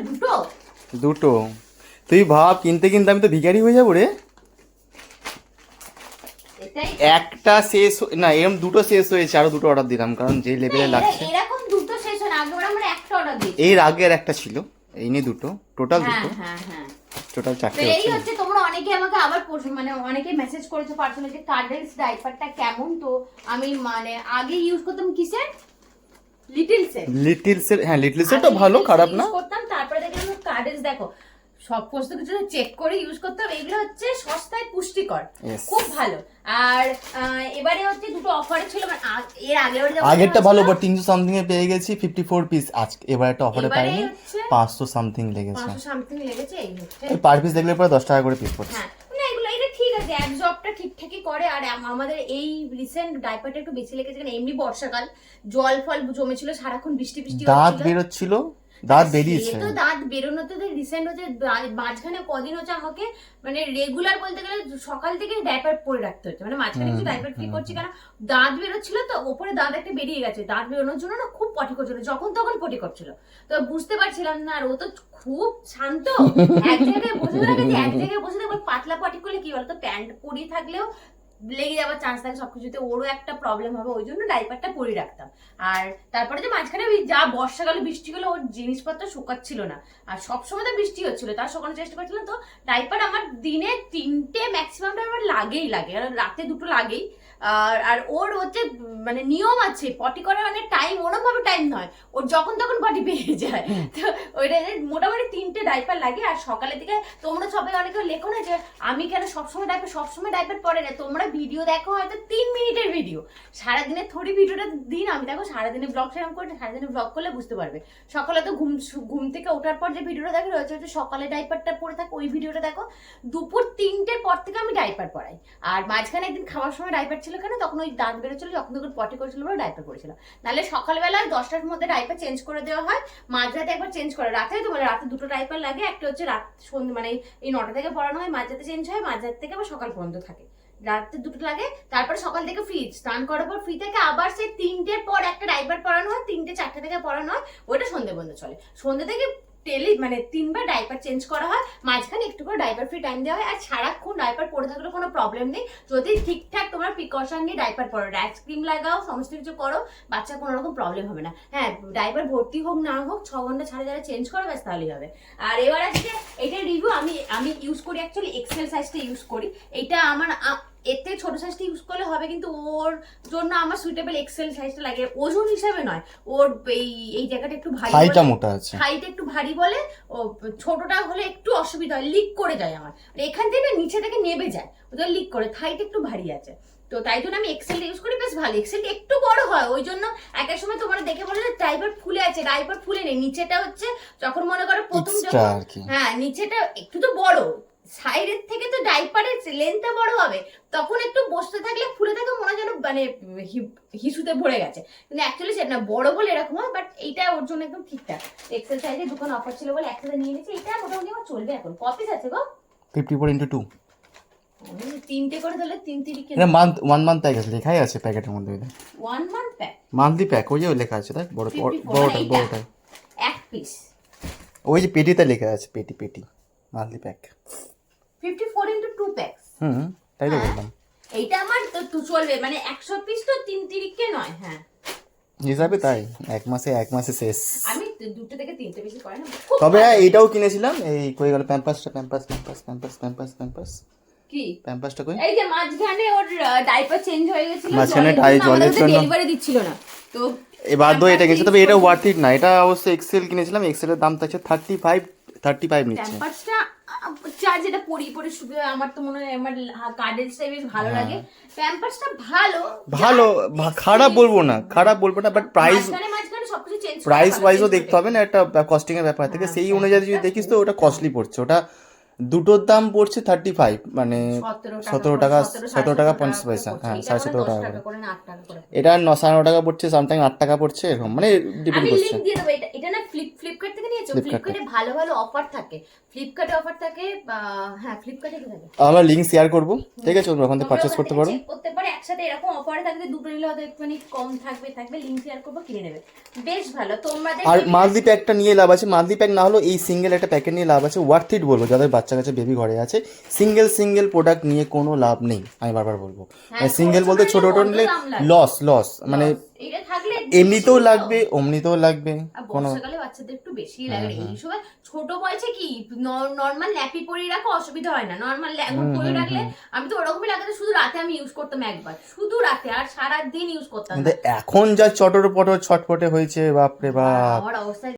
দুটো। দুটো। তুই ভাব কিনতে কিনতে আমি তো ভিখারি হয়ে যাব রে। একটা শেষ না এরকম দুটো শেষ হয়েছে আরও দুটো অর্ডার দিলাম কারণ যে লেভেলে লাগছে এরা- এরকম দুটো শেষ হয় আগে আমরা একটা অর্ডার দিই এর আগের একটা ছিল এই নিয়ে দুটো। টোটাল হ্যাঁ দুটো। হ্যাঁ হ্যাঁ। টোটাল তো চারটে এই হচ্ছে। তোমরা অনেকে আমাকে আবার মানে অনেকে মেসেজ করেছ পার্সোনালি যে কার্ডেন্স ডাইপারটা কেমন? তো আমি মানে আগে ইউজ করতাম কিসের? লিটল সেট লিটিল সেট হ্যাঁ লিটিল সেটও ভালো খারাপ না। করতাম কার্ডেন্স দেখো সব সমস্ত কিছু চেক করে ইউজ করতাম এগুলো হচ্ছে সস্তায় পুষ্টিকর। খুব ভালো। আর এবারে হচ্ছে দুটো অফার ছিল মানে এর যখন আগেরটা ভালো বাট তিনশো সামথিং এ পেয়ে গেছি ফিফটি ফোর পিস আজকে এবার একটা অফারে পাইনি হচ্ছে পাঁচশো সামথিং লেগেছে। পাঁচশো সামথিং লেগেছে এই হচ্ছে। পার পিস দেখলে পরে দশ টাকা করে পিস পড়ছে। হ্যাঁ না এটা ঠিক আছে অ্যাবজর্বটা ঠিকঠাকই করে আর আমাদের এই রিসেন্ট ডাইপারটা একটু বেশি লেগেছে কারণ এমনি বর্ষাকাল জল ফল জমেছিল সারাক্ষণ বৃষ্টি বৃষ্টি দাঁত। বেরোচ্ছিল দাঁত বেরিয়েছে। তো দাঁত বেরোনোতে তো রিসেন্ট হচ্ছে মাঝখানে কদিন হচ্ছে আমাকে মানে রেগুলার বলতে গেলে সকাল থেকে ডাইপার পরে রাখতে হচ্ছে। মানে মাঝখানে কিছু ডাইপার ঠিক করছি কেন? দাঁত বেরোচ্ছিল তো ওপরে দাঁত একটা বেরিয়ে গেছে। দাঁত বেরোনোর জন্য না খুব পটি করছিল যখন তখন পটি করছিল। তো বুঝতে পারছিলাম না আর ও তো খুব শান্ত। এক জায়গায় বসে থাকে যে এক জায়গায় বসে থাকবে পাতলা পটি করলে কি বলতো? প্যান্ট পরিয়ে থাকলেও লেগে যাওয়ার চান্স থাকে সবকিছুতে, ওরও একটা প্রবলেম হবে, ওই জন্য ডাইপারটা পরিয়ে রাখতাম। আর তারপরে যে মাঝখানে ওই যা বর্ষাকালে বৃষ্টি হলো, ওর জিনিসপত্র শুকাচ্ছিল না। আর সবসময় তো বৃষ্টি হচ্ছিল, তার শুকানোর চেষ্টা করছিলাম, তো ডাইপার আমার দিনে তিনটে ম্যাক্সিমাম আমার লাগেই লাগে, আর রাতে দুটো লাগেই। আর আর ওর হচ্ছে মানে নিয়ম আছে পটি করার অনেক টাইম ওরম ভাবে টাইম নয়। ওর যখন তখন পটি পেয়ে যায়। তো ওইটা মোটামুটি তিনটে ডাইপার লাগে আর সকালের দিকে তোমরা সবাই অনেকে লেখো না যে আমি কেন সবসময় ডাইপার সবসময় ডাইপার পরে না? তোমরা ভিডিও দেখো হয়তো তিন মিনিটের ভিডিও সারাদিনের থোড়ি ভিডিওটা দিন আমি দেখো সারাদিনে ব্লগ সেরকম করে সারাদিনে ব্লগ করলে বুঝতে পারবে। সকালে তো ঘুম ঘুম থেকে ওঠার পর যে ভিডিওটা দেখো রয়েছে হচ্ছে সকালে ডাইপারটা পরে থাকো ওই ভিডিওটা দেখো। দুপুর তিনটের পর থেকে আমি ডাইপার পরাই। আর মাঝখানে একদিন খাওয়ার সময় ডাইপার ছিল কেন? তখন ওই দাঁত বেরোচ্ছিল, যখন তখন পটি করেছিল, বলে ডাইপার পরেছিল। নাহলে সকালবেলা দশটার মধ্যে ডাইপার চেঞ্জ করে দেওয়া হয়, মাঝরাতে একবার চেঞ্জ করে। রাতে তো মানে রাতে দুটো ডাইপার লাগে, একটা হচ্ছে রাত সন্ধ্যে মানে এই নটা থেকে পড়ানো হয়, মাঝরাতে চেঞ্জ হয়, মাঝরাত থেকে আবার সকাল পর্যন্ত থাকে। রাতে দুটো লাগে, তারপরে সকাল থেকে ফ্রি স্নান করার পর ফ্রি থেকে আবার সেই তিনটের পর একটা ডাইপার পরানো হয়, তিনটে, চারটে থেকে পরানো হয় ওটা সন্ধে বন্ধ চলে। সন্ধে থেকে টেলি মানে তিনবার ডাইপার চেঞ্জ করা হয়, মাঝখানে একটু করে ডাইপার ফ্রি টাইম দেওয়া হয়, আর সারাক্ষণ ডাইপার পরে থাকলে কোনো প্রবলেম নেই। যদি ঠিকঠাক তোমার প্রিকশন নিয়ে ডাইপার পরো আইসক্রিম লাগাও, সমস্ত কিছু করো, বাচ্চার কোনো রকম প্রবলেম হবে না। হ্যাঁ ডাইপার ভর্তি হোক, না হোক, ছ ঘণ্টা ছাড়া যারা চেঞ্জ করো, ব্যাস তাহলেই হবে। আর এবার আজকে এটা রিভিউ আমি আমি ইউজ করি অ্যাকচুয়ালি এক্সেল সাইজটা ইউজ করি। এটা আমার এর থেকে ছোট সাইজটা ইউজ করলে হবে কিন্তু ওর জন্য আমার সুইটেবল এক্সেল সাইজটা লাগে। ওজন হিসাবে নয় ওর এই এই জায়গাটা একটু ভারী হাইটা মোটা আছে। হাইট একটু ভারী বলে ও ছোটটা হলে একটু অসুবিধা হয় লিক করে যায় আমার। মানে এখান থেকে না নিচে থেকে নেবে যায় ওদের লিক করে। থাইট একটু ভারী আছে। তো তাই জন্য আমি এক্সেল ইউজ করি। বেশ ভালো। এক্সেল একটু বড় হয় ওই জন্য এক এক সময় তোমরা দেখে বলে যে ড্রাইভার ফুলে আছে ড্রাইভার ফুলে নেই। নিচেটা হচ্ছে যখন মনে করো প্রথম যখন হ্যাঁ নিচেটা একটু তো বড় সাইডের থেকে তো ডাইপারের লেন্থটা বড় হবে তখন একটু বসতে থাকলে ফুলে থাকে মনে হয় যেন মানে হিসুতে ভরে গেছে। কিন্তু অ্যাকচুয়ালি সেটা না বড় বলে এরকম হয় বাট এইটা ওর জন্য একদম ঠিকঠাক এক্সেল সাইজে দোকান অফার ছিল বলে একসাথে নিয়ে নিয়েছি এটা মোটামুটি আমার চলবে এখন। কপিস আছে গো? ফিফটি ফোর ইন্টু টু তিনটে করে ধরলে তিন তিরিকে মান্থ ওয়ান মান্থ প্যাক আছে লেখাই আছে প্যাকেটের মধ্যে one month pack monthly pack ওই যে লেখা আছে তাই বড় 54 বড়টা? বড়টা। এক পিস ওই যে পেটিতে লেখা আছে পেটি পেটি monthly pack fifty four into two packs hmm তাই তো হ্যাঁ। বললাম। এইটা আমার তো তো চলবে মানে একশো পিস তো তিন তিরিকে নয় হ্যাঁ। হিসাবে তাই এক মাসে এক মাসে শেষ। আমি দুটো থেকে তিনটে বেশি করে না তবে হ্যাঁ এইটাও কিনেছিলাম এই কই গেল প্যাম্পাসটা Pampers Pampers Pampers Pampers Pampers কি? প্যাম্পাসটা কই? এই যে মাঝখানে ওর ডাইপার চেঞ্জ হয়ে গেছিল মাঝখানে ডাই- জলের জন্য- ডেলিভারি দিচ্ছিল না। তো এবার দো এটা কিনেছি তবে এটা ওয়ার্থ ইট না এটা অবশ্যই এক্সেল কিনেছিলাম এক্সেলের দাম থাকছে থার্টি ফাইভ থার্টি ফাইভ নিচ্ছে। প্যাম্পাসটা যেটা পরি আমার তো মনে হয় আমার বেশ ভালো লাগে। প্যাম্পাসটা ভালো। ভালো খারাপ বলব না খারাপ বলব না বাট প্রাইস প্রাইস ওয়াইজও দেখতে হবে না একটা কস্টিং এর ব্যাপার। থেকে সেই অনুযায়ী যদি দেখিস তো ওটা কস্টলি পড়ছে ওটা দুটোর দাম পড়ছে থার্টি ফাইভ মানে সতেরো টাকা সতেরো টাকা পঞ্চাশ পয়সা হ্যাঁ সাড়ে সতেরো টাকা করে। এটা ন সাড়ে ন টাকা পড়ছে সামটাইম আট টাকা পড়ছে এরকম মানে ডিপেন্ড করছে। লিংক এটা না ফ্লিপ ফ্লিপকার্ট থেকে নিয়েছো? ফ্লিপকার্টে ভালো ভালো অফার থাকে। ফ্লিপকার্টে অফার থাকে হ্যাঁ ফ্লিপকার্টে থাকে। আমরা লিঙ্ক শেয়ার করব। ঠিক আছে তোমরা ওখান থেকে পারচেস করতে পারো। করতে পারো একসাথে এরকম অফারে থাকবে দুটো নিলে হয়তো একটুখানি কম থাকবে থাকবে লিংক শেয়ার করব কিনে নেবে। বেশ ভালো তোমাদের আর মান্থলি প্যাকটা নিয়ে লাভ আছে। মান্থলি প্যাক না হলেও এই সিঙ্গেল একটা প্যাকেট নিয়ে লাভ আছে ওয়ার্থ ইট বলব যাদের বাচ্চা কাছে বেবি ঘরে আছে। সিঙ্গেল সিঙ্গেল প্রোডাক্ট নিয়ে কোনো লাভ নেই আমি বারবার বলব। হ্যাঁ, সিঙ্গেল বলতে ছোট ছোট নিলে। লস লস মানে এমনিতেও লাগবে অমনিতেও লাগবে কোনো বাচ্চাদের একটু বেশি লাগে। এই সময় ছোট বয়সে কি নর্মাল পরিয়ে রাখো অসুবিধা হয় না। নর্মাল রাখলে আমি তো ওরকমই লাগাতে শুধু রাতে আমি ইউজ করতাম একবার। শুধু রাতে আর সারা দিন ইউজ করতাম এখন যা চটর পটর ছটপটে হয়েছে বাপরে বাপ। আমার অবস্থা